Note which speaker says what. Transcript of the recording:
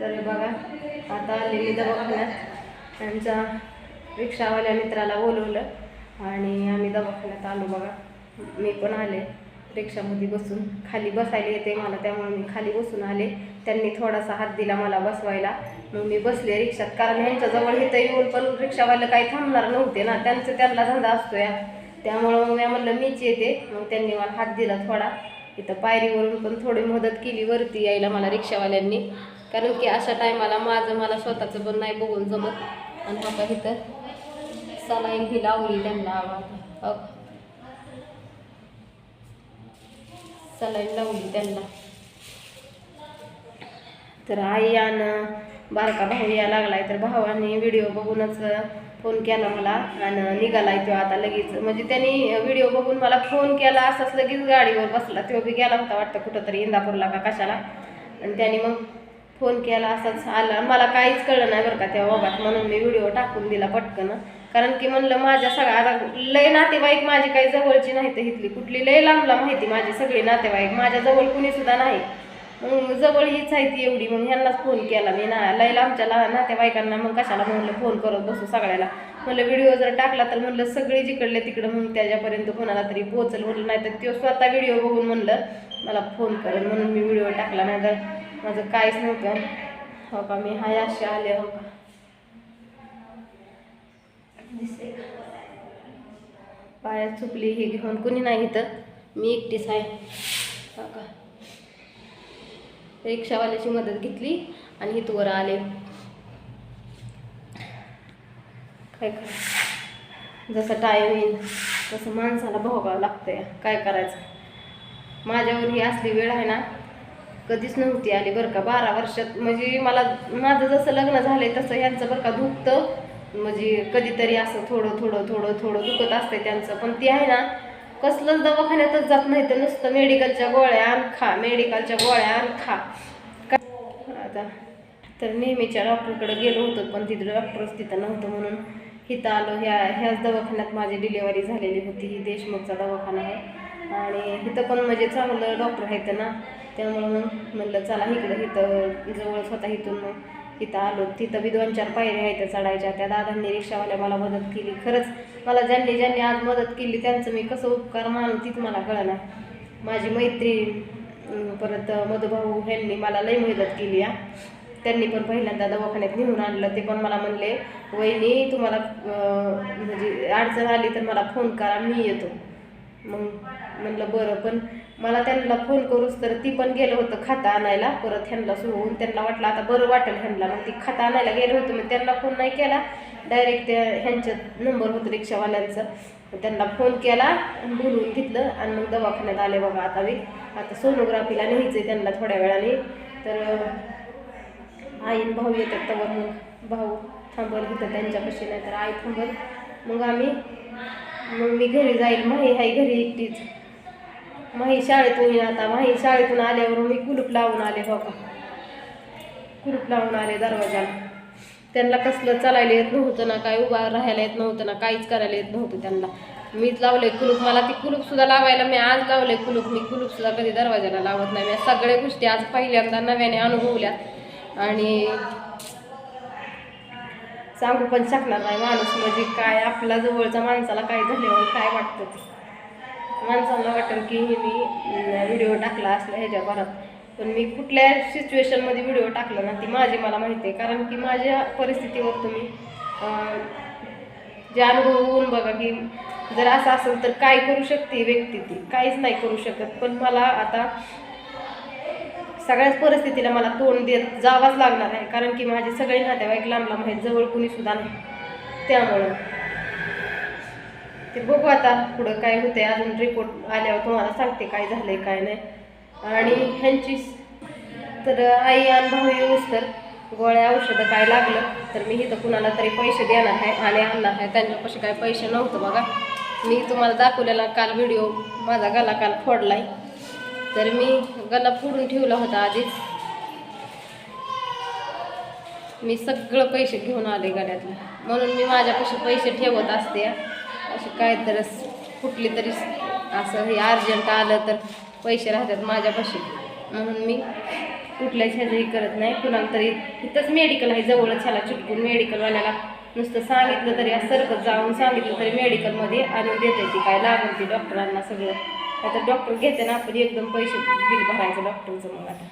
Speaker 1: तर हे बघा आता आले मी दवाखान्यात. त्यांच्या रिक्षावाल्या मित्राला बोलवलं आणि आम्ही दवाखान्यात आलो बघा. मी पण आले रिक्षामध्ये बसून. खाली बसायला येते मला त्यामुळे मी खाली बसून आले. त्यांनी थोडासा हात दिला मला बसवायला. मग मी बसले रिक्षात कारण ह्यांच्याजवळ इथं येऊन पण रिक्षावाले काही थांबणार नव्हते ना. त्यांचं त्यांना धंदा असतो या त्यामुळं मग मी म्हणलं मीच येते. मग त्यांनी मला हात दिला थोडा. इथं पायरीवरून पण थोडी मदत केली वरती यायला मला रिक्षावाल्यांनी. कारण की अशा टायमाला माझं मला स्वतःचं पण नाही बघून जमत. आणि बाबा इथं सलाईन ही लावली त्यांना आवाज. हो. सलाईन लावली त्यांना. तर आई आणि बारका भाऊ या लागलाय तर भावाने व्हिडिओ बघूनच फोन केला मला आणि निघालाय तो आता लगेच. म्हणजे त्यांनी व्हिडिओ बघून मला फोन केला असाच लगेच गाडीवर बसला. तो बी गेला होता वाटतं कुठंतरी इंदापूरला का कशाला. आणि त्याने मग फोन केला असाच आला. मला काहीच कळलं नाही बरं का त्या ओघात म्हणून मी व्हिडिओ टाकून दिला पटकन. कारण की म्हणलं माझ्या सगळ्या आता लय नातेवाईक माझी काही जवळची नाही तर इथली. कुठली लय लांबला माहिती माझी सगळी नातेवाईक. माझ्या जवळ कुणीसुद्धा नाही. मग जवळ हीच आहे ती एवढी. मग ह्यांनाच फोन केला मी. ना लय लांबच्या लहान नातेवाईकांना मग कशाला म्हणलं फोन करत बसू सगळ्याला. म्हणलं व्हिडिओ जर टाकला तर म्हणलं सगळी जिकडले तिकडं मग त्याच्यापर्यंत कोणाला तरी पोहोचल म्हणलं नाही तर तो स्वतः व्हिडिओ बघून म्हणलं मला फोन करेल म्हणून मी व्हिडिओ टाकला. नाही तर माझं काहीच नव्हतं. हो का? मी हाय असे आले हो का? दिसते का? पायात चुकली हे घेऊन. कुणी नाही इथं. मी एकटीच आहे. हो का? रिक्षावाल्याची मदत घेतली आणि इथवर आले. काय कर जसं टाईम येईल तसं माणसाला भोगावं लागतंय. काय करायचं? माझ्यावर ही असली वेळ आहे ना कधीच नव्हती आली बरं का बारा वर्षात. म्हणजे मला माझं जसं लग्न झालंय तसं ह्यांचं बरं का दुखतं. म्हणजे कधीतरी असं थोडं थोडं थोडं थोडं दुखत असतंय त्यांचं. पण ती आहे ना कसलंच दवाखान्यातच जात नाही तर नुसतं मेडिकलच्या गोळ्या आण खा मेडिकलच्या गोळ्या आण खा. आता तर नेहमीच्या डॉक्टरकडे गेलो होतो पण तिथं डॉक्टरच तिथं नव्हतं म्हणून. इथं आलो ह्या ह्याच दवाखान्यात माझी डिलेवरी झालेली होती. ही देशमुखचा दवाखाना आहे. आणि इथं पण म्हणजे चांगलं डॉक्टर आहेत ना त्यामुळं मग म्हणलं चला इकडं इथं जवळ स्वतः इथून मग. इथं आलो. तिथं बी दोन चार पायऱ्या आहेत चढायच्या. त्या दादांनी रिक्षावाल्या मला मदत केली. खरंच मला ज्यांनी ज्यांनी आज मदत केली त्यांचं मी कसं उपकार मानू तीच मला कळणार माझी मैत्रीण परत मधुभाऊ ह्यांनी मला लई मदत केली आ त्यांनी पण पहिल्यांदा दवाखान्यात नेऊन आणलं. ते पण मला म्हणले वहिनी तुम्हाला म्हणजे अडचण आली तर मला फोन करा मी येतो. मग म्हणलं बरं पण मला त्यांना फोन करूच तर ती पण गेलं होतं खातं आणायला. परत ह्यांना सोडून त्यांना वाटलं आता बरं वाटेल ह्यांना. मग ती खातं आणायला गेलं होतं मग त्यांना फोन नाही केला. डायरेक्ट त्या ह्यांच्या नंबर होतं रिक्षावाल्यांचं. मग त्यांना फोन केला बोलवून घेतलं. आणि मग दवाखान्यात आले बघा आता मी आता सोनोग्राफीला न्यायचं आहे त्यांना थोड्या वेळाने. तर आईन भाऊ येतात तर मग. भाऊ थांबल घेतात त्यांच्यापाशी नाही तर आई थांबल. मग आम्ही मग मी घरी जाईल. माही आहे घरी एकटीच. माही शाळेतून येईन आता. माही शाळेतून आल्यावर मी कुलूप लावून आले बाबा. कुलूप लावून आले दरवाजाला. त्यांना कसलं चालायला येत नव्हतं ना काय उभा राहायला येत नव्हतं ना काहीच करायला येत नव्हतं त्यांना. मीच लावले कुलूप. मला ती कुलूपसुद्धा लावायला मी आज लावले कुलूप. मी कुलूपसुद्धा कधी दरवाजाला लावत नाही. मी सगळ्या गोष्टी आज पहिल्यांदा नव्याने अनुभवल्या. आणि सांगू पण शकणार नाही माणूस म्हणजे काय आपला जवळच्या माणसाला काय झाल्यावर काय वाटतं ते. माणसाला वाटेल की हे मी व्हिडिओ टाकला असला ह्याच्या घरात पण मी कुठल्या सिच्युएशनमध्ये व्हिडिओ टाकला ना ती माझी मला माहिती आहे. कारण की माझ्या परिस्थितीवर तुम्ही जे जे अनुभवून बघा की जर असं असेल तर काय करू शकते व्यक्ती ती? काहीच नाही करू शकत. पण मला आता सगळ्याच परिस्थितीला मला तोंड देत जावाच लागणार आहे कारण की माझे सगळे नातेवाईक लांब लांब आहेत जवळ कुणी सुद्धा नाही. त्यामुळं. ते बघू आता पुढं काय होते अजून रिपोर्ट आल्यावर तुम्हाला सांगते काय झालंय काय नाही. आणि ह्यांची तर आई आणि भाऊ येऊस तर गोळ्या औषधं काय लागलं तर मी इथं कुणाला तरी पैसे देणार आहे आणि आणणार आहे. त्यांच्यापाशी काय पैसे नव्हतं बघा. मी तुम्हाला दाखवलेला काल व्हिडिओ माझा गला काल फोडलाय. तर मी गला फोडून ठेवला होता आधीच. मी सगळं पैसे घेऊन आले गळ्यातलं. म्हणून मी माझ्यापाशी पैसे ठेवत असते. असे काय तर कुठली तरी असं हे अर्जंट आलं तर पैसे राहतात माझ्यापाशी. म्हणून मी कुठल्याच ह्याचंही करत नाही. कुणाला तरी इथंच मेडिकल आहे जवळच ह्याला चुटकून मेडिकलवाल्याला नुसतं सांगितलं तरी सरकत जाऊन सांगितलं तरी मेडिकलमध्ये आणून देत आहे ती. काय लागून ती डॉक्टरांना सगळं. आता डॉक्टर घेते ना आपण एकदम पैसे बिल भरायचं डॉक्टरचं मग आता.